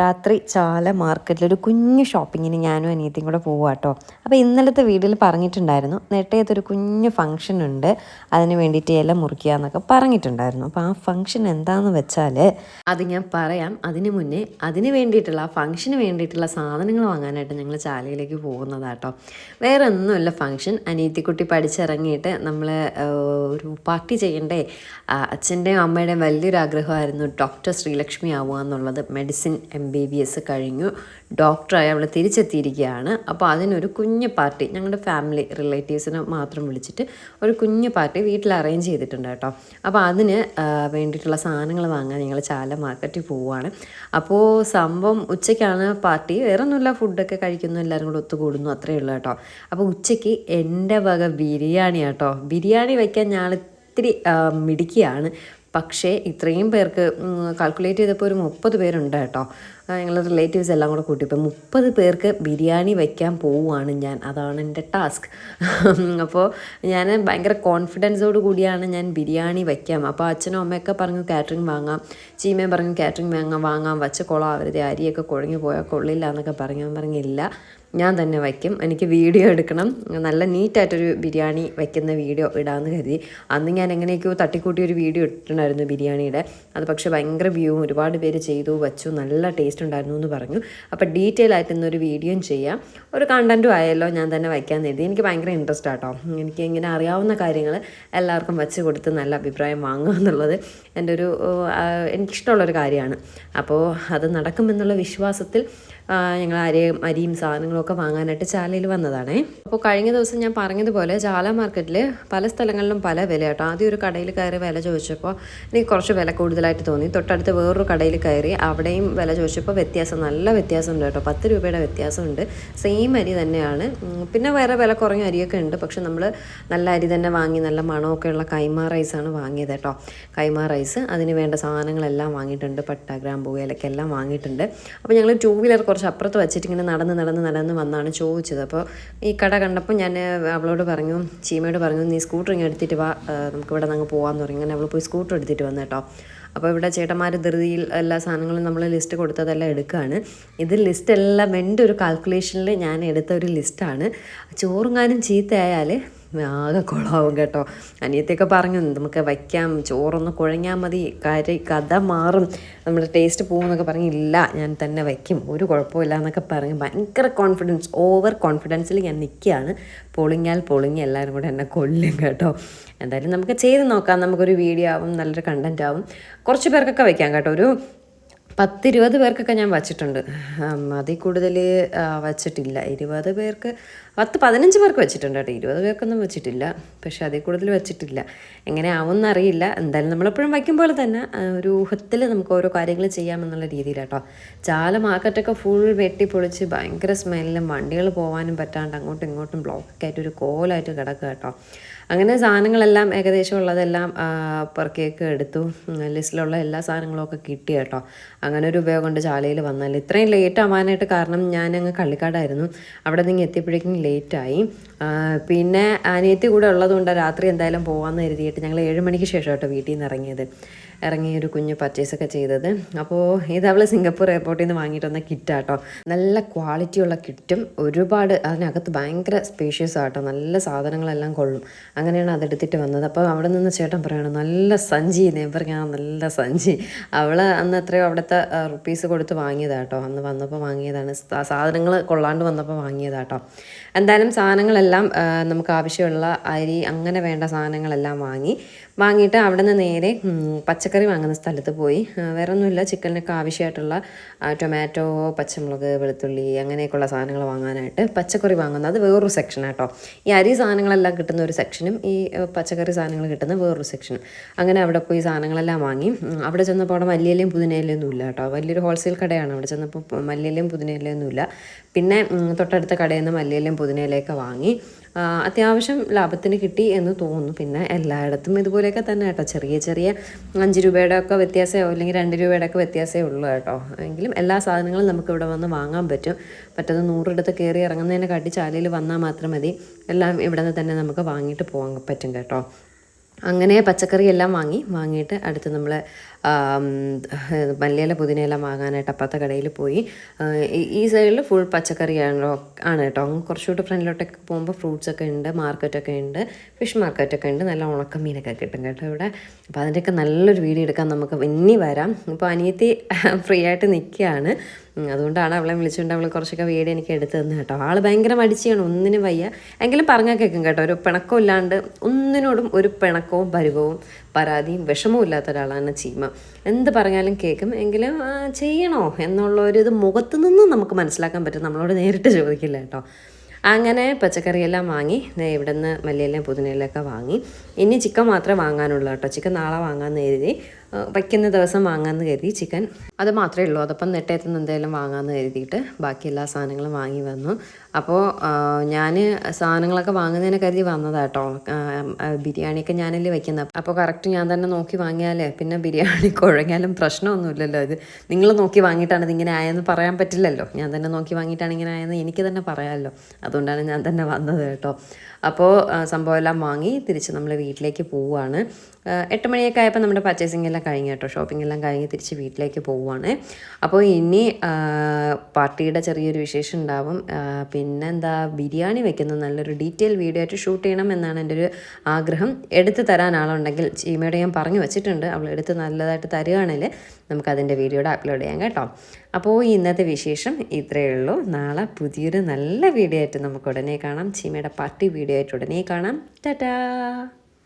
രാത്രി ചാല മാർക്കറ്റിൽ ഒരു കുഞ്ഞു ഷോപ്പിങ്ങിന് ഞാനും അനിയത്തിയും കൂടെ പോവുക കേട്ടോ അപ്പോൾ ഇന്നലത്തെ വീഡിയോയിൽ പറഞ്ഞിട്ടുണ്ടായിരുന്നു നെട്ടയത്തൊരു കുഞ്ഞു ഫംഗ്ഷൻ ഉണ്ട് അതിന് വേണ്ടിയിട്ട് ഇല മുറിക്കുക എന്നൊക്കെ പറഞ്ഞിട്ടുണ്ടായിരുന്നു. അപ്പോൾ ആ ഫംഗ്ഷൻ എന്താണെന്ന് വെച്ചാൽ അത് ഞാൻ പറയാം. അതിന് മുന്നേ അതിന് വേണ്ടിയിട്ടുള്ള ആ ഫംഗ്ഷന് വേണ്ടിയിട്ടുള്ള സാധനങ്ങൾ വാങ്ങാനായിട്ട് ഞങ്ങൾ ചാലയിലേക്ക് പോകുന്നതാട്ടോ വേറെ ഒന്നുമില്ല ഫംഗ്ഷൻ. അനിയത്തിക്കുട്ടി പഠിച്ചിറങ്ങിയിട്ട് നമ്മൾ ഒരു പാർട്ടി ചെയ്യണ്ടേ? അച്ഛന്റെയും അമ്മയുടെയും വലിയൊരു ആഗ്രഹമായിരുന്നു ഡോക്ടർ ശ്രീലക്ഷ്മി ആവുക എന്നുള്ളത് medicine M B B S കഴിഞ്ഞു. ഡോക്ടറായി അവൾ തിരിച്ചെത്തിയിരിക്കുകയാണ്. അപ്പോൾ അതിനൊരു കുഞ്ഞ് പാർട്ടി ഞങ്ങളുടെ ഫാമിലി റിലേറ്റീവ്സിനെ മാത്രം വിളിച്ചിട്ട് ഒരു കുഞ്ഞ് പാർട്ടി വീട്ടിൽ അറേഞ്ച് ചെയ്തിട്ടുണ്ട് കേട്ടോ. അപ്പോൾ അതിന് വേണ്ടിയിട്ടുള്ള സാധനങ്ങൾ വാങ്ങാൻ ഞങ്ങൾ ചാല മാർക്കറ്റിൽ പോവുകയാണ്. അപ്പോൾ സംഭവം ഉച്ചയ്ക്കാണ് പാർട്ടി വേറെ ഒന്നുമില്ല ഫുഡൊക്കെ കഴിക്കുന്നു എല്ലാവരും കൂടെ ഒത്തുകൂടുന്നു അത്രയേ ഉള്ളൂ കേട്ടോ. അപ്പോൾ ഉച്ചയ്ക്ക് എന്റെ വക ബിരിയാണി കേട്ടോ. ബിരിയാണി വയ്ക്കാൻ ഞാൻ ഇത്തിരി മിടുക്കിയാണ്. പക്ഷേ ഇത്രയും പേർക്ക് കാൽക്കുലേറ്റ് ചെയ്തപ്പോൾ ഒരു മുപ്പത് പേരുണ്ട് കേട്ടോ. ഞങ്ങൾ റിലേറ്റീവ്സ് എല്ലാം കൂടെ കൂട്ടി. ഇപ്പോൾ മുപ്പത് പേർക്ക് ബിരിയാണി വയ്ക്കാൻ പോവുകയാണ് ഞാൻ. അതാണ് എന്റെ ടാസ്ക് അപ്പോൾ ഞാൻ ഭയങ്കര കോൺഫിഡൻസോട് കൂടിയാണ് ഞാൻ ബിരിയാണി വയ്ക്കാം അപ്പോൾ അച്ഛനും അമ്മയൊക്കെ പറഞ്ഞു കാറ്ററിംഗ് വാങ്ങാം. ചീമയും പറഞ്ഞു കാറ്ററിംഗ് വാങ്ങാം വാങ്ങാം. വച്ച കൊളാവരുത് അരിയൊക്കെ കുഴഞ്ഞു പോയാൽ കൊള്ളില്ല എന്നൊക്കെ പറഞ്ഞു. പറഞ്ഞില്ല ഞാൻ തന്നെ വയ്ക്കും എനിക്ക് വീഡിയോ എടുക്കണം. നല്ല നീറ്റായിട്ടൊരു ബിരിയാണി വയ്ക്കുന്ന വീഡിയോ ഇടാമെന്ന് കരുതി. അന്ന് ഞാൻ എങ്ങനെയൊക്കെയോ തട്ടിക്കൂട്ടി ഒരു വീഡിയോ ഇട്ടിട്ടുണ്ടായിരുന്നു ബിരിയാണിയുടെ. അത് പക്ഷേ ഭയങ്കര വ്യൂവും ഒരുപാട് പേര് ചെയ്തു വച്ചു. നല്ല ടേസ്റ്റ് ഉണ്ടായിരുന്നു എന്ന് പറഞ്ഞു. അപ്പോൾ ഡീറ്റെയിൽ ആയിട്ട് ഇന്നൊരു വീഡിയോയും ചെയ്യാം. ഒരു കണ്ടന്റും ആയല്ലോ ഞാൻ തന്നെ വയ്ക്കാൻ എഴുതി എനിക്ക് ഭയങ്കര ഇൻട്രസ്റ്റ് ആട്ടോ. എനിക്ക് ഇങ്ങനെ അറിയാവുന്ന കാര്യങ്ങൾ എല്ലാവർക്കും വെച്ച് കൊടുത്ത് നല്ല അഭിപ്രായം വാങ്ങുക എന്നുള്ളത് എന്റെ ഒരു എനിക്കിഷ്ടമുള്ളൊരു കാര്യമാണ്. അപ്പോൾ അത് നടക്കുമെന്നുള്ള വിശ്വാസത്തിൽ ഞങ്ങൾ അരിയും അരിയും സാധനങ്ങളൊക്കെ വാങ്ങാനായിട്ട് ചാലയിൽ വന്നതാണേ. അപ്പോൾ കഴിഞ്ഞ ദിവസം ഞാൻ പറഞ്ഞതുപോലെ ചാല മാർക്കറ്റിൽ പല സ്ഥലങ്ങളിലും പല വില കേട്ടോ. ആദ്യം ഒരു കടയിൽ കയറി വില ചോദിച്ചപ്പോൾ എനിക്ക് കുറച്ച് വില കൂടുതലായിട്ട് തോന്നി. തൊട്ടടുത്ത് വേറൊരു കടയിൽ കയറി അവിടെയും വില ചോദിച്ചപ്പോൾ വ്യത്യാസം നല്ല വ്യത്യാസമുണ്ട് കേട്ടോ. പത്ത് രൂപയുടെ വ്യത്യാസമുണ്ട്. സെയിം അരി തന്നെയാണ്. പിന്നെ വേറെ വില കുറഞ്ഞ അരിയൊക്കെ ഉണ്ട്. പക്ഷെ നമ്മൾ നല്ല അരി തന്നെ വാങ്ങി നല്ല മണമൊക്കെ ഉള്ള കൈമാ റൈസാണ് വാങ്ങിയത് കേട്ടോ. കൈമാ റൈസ് അതിന് വേണ്ട സാധനങ്ങളെല്ലാം വാങ്ങിയിട്ടുണ്ട്. പട്ട ഗ്രാമ്പൂ ഇലക്ക എല്ലാം വാങ്ങിയിട്ടുണ്ട്. അപ്പോൾ ഞങ്ങൾ ടൂ വീലർ കുറച്ച് അപ്പുറത്ത് വെച്ചിട്ട് ഇങ്ങനെ നടന്ന് നടന്ന് നടന്ന് വന്നാണ് ചോദിച്ചത്. അപ്പോൾ ഈ കട കണ്ടപ്പോൾ ഞാൻ അവളോട് പറഞ്ഞു ചീമയോട് പറഞ്ഞു നീ സ്കൂട്ടർ ഇങ്ങനെ എടുത്തിട്ട് വാ. ആ, നമുക്ക് ഇവിടെ നിന്ന് പോകാമെന്ന് പറഞ്ഞു. അങ്ങനെ അവൾ പോയി സ്കൂട്ടർ എടുത്തിട്ട് വന്നു കേട്ടോ. അപ്പോൾ ഇവിടെ ചേട്ടന്മാർ ധൃതിയിൽ എല്ലാ സാധനങ്ങളും നമ്മൾ ലിസ്റ്റ് കൊടുത്തതെല്ലാം എടുക്കുകയാണ് ഇത് ലിസ്റ്റ് എല്ലാം എന്റെ ഒരു കാൽക്കുലേഷനിൽ ഞാൻ എടുത്ത ഒരു ലിസ്റ്റാണ് ചോറുങ്ങാനും ചീത്തയായാൽ ആകെ കുളമാവും കേട്ടോ. അനിയത്തിയൊക്കെ പറഞ്ഞു നമുക്ക് വയ്ക്കാം ചോറൊന്ന് കുഴഞ്ഞാൽ മതി കരി കഥ മാറും നമ്മുടെ ടേസ്റ്റ് പോകുമെന്നൊക്കെ പറഞ്ഞ് ഇല്ല ഞാൻ തന്നെ വയ്ക്കും ഒരു കുഴപ്പമില്ല എന്നൊക്കെ പറഞ്ഞ് ഭയങ്കര കോൺഫിഡൻസ് ഓവർ കോൺഫിഡൻസിൽ ഞാൻ നിൽക്കുകയാണ് പൊളിഞ്ഞാൽ പൊളിഞ്ഞ് എല്ലാവരും കൂടെ എന്നെ കൊല്ലും കേട്ടോ. എന്തായാലും നമുക്ക് ചെയ്ത് നോക്കാം നമുക്കൊരു വീഡിയോ ആവും നല്ലൊരു കണ്ടന്റ് ആവും. കുറച്ച് പേർക്കൊക്കെ വയ്ക്കാം കേട്ടോ ഒരു പത്തിരുപത് പേർക്കൊക്കെ ഞാൻ വച്ചിട്ടുണ്ട്. അതിൽ കൂടുതൽ വച്ചിട്ടില്ല. ഇരുപത് പേർക്ക് പത്ത് പതിനഞ്ച് പേർക്ക് വെച്ചിട്ടുണ്ട് കേട്ടോ. ഇരുപത് പേർക്കൊന്നും വെച്ചിട്ടില്ല. പക്ഷെ അതിൽ കൂടുതൽ വെച്ചിട്ടില്ല. എങ്ങനെ ആവുമെന്ന് അറിയില്ല. എന്തായാലും നമ്മളെപ്പോഴും വയ്ക്കും പോലെ തന്നെ ഒരു ഊഹത്തിൽ നമുക്ക് ഓരോ കാര്യങ്ങൾ ചെയ്യാമെന്നുള്ള രീതിയിലാട്ടോ ചാല മാർക്കറ്റൊക്കെ ഫുൾ വെട്ടിപ്പൊളിച്ച് ഭയങ്കര സ്മെല്ലും വണ്ടികൾ പോകാനും പറ്റാണ്ട് അങ്ങോട്ടും ഇങ്ങോട്ടും ബ്ലോക്കൊക്കെ ആയിട്ട് ഒരു കോലായിട്ട് കിടക്കുക കേട്ടോ. അങ്ങനെ സാധനങ്ങളെല്ലാം ഏകദേശം ഉള്ളതെല്ലാം പുറക്കേക്ക് എടുത്തു. ലിസ്റ്റിലുള്ള എല്ലാ സാധനങ്ങളും ഒക്കെ കിട്ടി കേട്ടോ. അങ്ങനെ ഒരു ഉപയോഗം കൊണ്ട് ചാലയിൽ വന്നാൽ ഇത്രയും ലേറ്റ് ആവാനായിട്ട് കാരണം ഞാൻ അങ്ങ് കള്ളിക്കാടായിരുന്നു. അവിടെ നിന്ന് എത്തിയപ്പോഴേക്കും ലേറ്റായി. പിന്നെ അനിയത്തി കൂടെ ഉള്ളതുകൊണ്ട് രാത്രി എന്തായാലും പോകാമെന്ന് കരുതിയിട്ട് ഞങ്ങൾ ഏഴ് മണിക്ക് ശേഷം കേട്ടോ വീട്ടിൽ നിന്ന് ഇറങ്ങിയത്. ഇറങ്ങി ഒരു കുഞ്ഞ് പർച്ചേസ് ഒക്കെ ചെയ്തത്. അപ്പോൾ ഇത് അവൾ സിംഗപ്പൂർ എയർപോർട്ടിൽ നിന്ന് വാങ്ങിയിട്ട് വന്ന കിറ്റാട്ടോ. നല്ല ക്വാളിറ്റിയുള്ള കിറ്റും ഒരുപാട് അതിനകത്ത് ഭയങ്കര സ്പേഷ്യസ് ആട്ടോ. നല്ല സാധനങ്ങളെല്ലാം കൊള്ളും. അങ്ങനെയാണ് അതെടുത്തിട്ട് വന്നത്. അപ്പോൾ അവിടെ നിന്ന് ചേട്ടൻ പറയണം നല്ല സഞ്ചി. നെയ്ബർ പറഞ്ഞാൽ നല്ല സഞ്ചി. അവൾ അന്ന് എത്രയോ അവിടുത്തെ റുപ്പീസ് കൊടുത്ത് വാങ്ങിയതാട്ടോ. അന്ന് വന്നപ്പോൾ വാങ്ങിയതാണ്. സാധനങ്ങൾ കൊള്ളാണ്ട് വന്നപ്പോൾ വാങ്ങിയതാട്ടോ. എന്തായാലും സാധനങ്ങളെല്ലാം നമുക്ക് ആവശ്യമുള്ള അരി അങ്ങനെ വേണ്ട സാധനങ്ങളെല്ലാം വാങ്ങി. വാങ്ങിയിട്ട് അവിടെ നിന്ന് നേരെ ഉം, പച്ചക്കറി വാങ്ങുന്ന സ്ഥലത്ത് പോയി. വേറെ ഒന്നുമില്ല ചിക്കനൊക്കെ ആവശ്യമായിട്ടുള്ള ടൊമാറ്റോ പച്ചമുളക് വെളുത്തുള്ളി അങ്ങനെയൊക്കെയുള്ള സാധനങ്ങൾ വാങ്ങാനായിട്ട് പച്ചക്കറി വാങ്ങുന്നത് വേറൊരു സെക്ഷൻ കേട്ടോ ഈ അരി സാധനങ്ങളെല്ലാം കിട്ടുന്ന ഒരു സെക്ഷനും ഈ പച്ചക്കറി സാധനങ്ങൾ കിട്ടുന്ന വേറൊരു സെക്ഷനും അങ്ങനെ അവിടെ പോയി സാധനങ്ങളെല്ലാം വാങ്ങി. അവിടെ ചെന്നപ്പോൾ അവിടെ മല്ലിയിലയും പുതിനയിലയും ഒന്നും ഇല്ല കേട്ടോ. വലിയൊരു ഹോൾസെയിൽ കടയാണ്. അവിടെ ചെന്നപ്പോൾ മല്ലിയിലയും പുതിനയിലയും ഒന്നുമില്ല പിന്നെ തൊട്ടടുത്ത കടയിൽ നിന്ന് മല്ലിയിലയും പുതിനയിലയൊക്കെ വാങ്ങി. അത്യാവശ്യം ലാഭത്തിന് കിട്ടി എന്ന് തോന്നുന്നു. പിന്നെ എല്ലായിടത്തും ഇതുപോലെയൊക്കെ തന്നെ കേട്ടോ. ചെറിയ ചെറിയ അഞ്ച് രൂപയുടെ ഒക്കെ വ്യത്യാസമോ അല്ലെങ്കിൽ രണ്ട് രൂപയുടെ ഒക്കെ വ്യത്യാസമേ ഉള്ളൂ കേട്ടോ. എങ്കിലും എല്ലാ സാധനങ്ങളും നമുക്ക് ഇവിടെ വന്ന് വാങ്ങാൻ പറ്റും. മറ്റത് നൂറിടത്ത് കയറി ഇറങ്ങുന്നതിനെ കാട്ടി ചാലയിൽ വന്നാൽ മാത്രം മതി. എല്ലാം ഇവിടെ നിന്ന് തന്നെ നമുക്ക് വാങ്ങിയിട്ട് പോകാൻ പറ്റും കേട്ടോ. അങ്ങനെ പച്ചക്കറി എല്ലാം വാങ്ങി വാങ്ങിയിട്ട് അടുത്ത് നമ്മൾ മല്ലിയില പുതിനയില വാങ്ങാനായിട്ട് അപ്പുറത്തെ കടയിൽ പോയി. ഈ- സൈഡിൽ ഫുൾ പച്ചക്കറിയാണ് ആണ് കേട്ടോ കുറച്ചുകൂടി ഫ്രണ്ടിലോട്ടൊക്കെ പോകുമ്പോൾ ഫ്രൂട്ട്സ് ഒക്കെ ഉണ്ട് മാർക്കറ്റൊക്കെ ഉണ്ട് ഫിഷ് മാർക്കറ്റൊക്കെ ഉണ്ട്. നല്ല ഉണക്കമീനൊക്കെ കിട്ടും കേട്ടോ ഇവിടെ. അപ്പോൾ അതിന്റെയൊക്കെ നല്ലൊരു വീഡിയോ എടുക്കാൻ നമുക്ക് ഇനി വരാം. ഇപ്പോൾ അനിയത്തി ഫ്രീ ആയിട്ട് നിൽക്കുകയാണ് അതുകൊണ്ടാണ് അവളെ വിളിച്ചുകൊണ്ട് അവൾ കുറച്ചൊക്കെ വീഡിയോ എനിക്ക് എടുത്തു തന്നെ കേട്ടോ. ആൾ ഭയങ്കര മടിച്ചാണ് ഒന്നിനും വയ്യ. എങ്കിലും പറഞ്ഞാൽ കേൾക്കും കേട്ടോ. ഒരു പിണക്കം ഇല്ലാണ്ട് ഒന്നിനോടും ഒരു പിണക്കവും പരിവവും പരാതിയും വിഷമവും ഇല്ലാത്ത ഒരാളാണ് ചീമ. എന്ത് പറഞ്ഞാലും കേൾക്കും. എങ്കിലും ചെയ്യണോ എന്നുള്ള ഒരു ഇത് മുഖത്ത് നിന്നും നമുക്ക് മനസ്സിലാക്കാൻ പറ്റും. നമ്മളോട് നേരിട്ട് ചോദിക്കില്ല കേട്ടോ. അങ്ങനെ പച്ചക്കറിയെല്ലാം വാങ്ങി ഇവിടെ നിന്ന് മല്ലിയെല്ലാം പുതിനയിലൊക്കെ വാങ്ങി. ഇനി ചിക്കൻ മാത്രമേ വാങ്ങാനുള്ളൂ കേട്ടോ. ചിക്കൻ നാളെ വാങ്ങാമെന്ന് ആ, വയ്ക്കുന്ന ദിവസം വാങ്ങാമെന്ന് കരുതി ചിക്കൻ. അത് മാത്രമേ ഉള്ളൂ. അതപ്പം നെട്ടയത്തുനിന്ന് എന്തെങ്കിലും വാങ്ങാമെന്ന് കരുതിയിട്ട് ബാക്കി എല്ലാ സാധനങ്ങളും വാങ്ങി വന്നു. അപ്പോൾ ഞാൻ സാധനങ്ങളൊക്കെ വാങ്ങുന്നതിനെ കരുതി വന്നതാട്ടോ ബിരിയാണിയൊക്കെ ഞാനല്ലേ വയ്ക്കുന്നത് അപ്പോൾ കറക്റ്റ് ഞാൻ തന്നെ നോക്കി വാങ്ങിയാലേ പിന്നെ ബിരിയാണി കുഴങ്ങിയാലും പ്രശ്നമൊന്നുമില്ലല്ലോ ഇത്. നിങ്ങൾ നോക്കി വാങ്ങിയിട്ടാണ് ഇതിങ്ങനെ ആയെന്ന് പറയാൻ പറ്റില്ലല്ലോ. ഞാൻ തന്നെ നോക്കി വാങ്ങിയിട്ടാണ് ഇങ്ങനെ ആയെന്ന് എനിക്ക് തന്നെ പറയാമല്ലോ അതുകൊണ്ടാണ് ഞാൻ തന്നെ വന്നത് കേട്ടോ. അപ്പോൾ സംഭവം എല്ലാം വാങ്ങി തിരിച്ച് നമ്മൾ വീട്ടിലേക്ക് പോവുകയാണ് എട്ട് മണിയൊക്കെ ആയപ്പോൾ നമ്മുടെ പർച്ചേസിംഗ് എല്ലാം കഴിഞ്ഞ് കേട്ടോ. ഷോപ്പിംഗ് എല്ലാം കഴിഞ്ഞ് തിരിച്ച് വീട്ടിലേക്ക് പോവുകയാണ് അപ്പോൾ ഇനി പാർട്ടിയുടെ ചെറിയൊരു വിശേഷം ഉണ്ടാവും. പിന്നെന്താ ബിരിയാണി വെക്കുന്ന നല്ലൊരു ഡീറ്റെയിൽ വീഡിയോ ആയിട്ട് ഷൂട്ട് ചെയ്യണം എന്നാണ് എന്റെ ഒരു ആഗ്രഹം. എടുത്ത് തരാൻ ആളുണ്ടെങ്കിൽ ചീമയോട് ഞാൻ പറഞ്ഞു വെച്ചിട്ടുണ്ട്. അവൾ എടുത്ത് നല്ലതായിട്ട് തരികയാണെങ്കിൽ നമുക്കതിന്റെ വീഡിയോയുടെ അപ്ലോഡ് ചെയ്യാം കേട്ടോ. അപ്പോൾ ഇന്നത്തെ വിശേഷം ഇത്രയേ ഉള്ളൂ. നാളെ പുതിയൊരു നല്ല വീഡിയോ ആയിട്ട് നമുക്ക് ഉടനെ കാണാം. ചീമയുടെ പാർട്ടി വീഡിയോ ആയിട്ട് ഉടനെ കാണാം. ടാറ്റാ!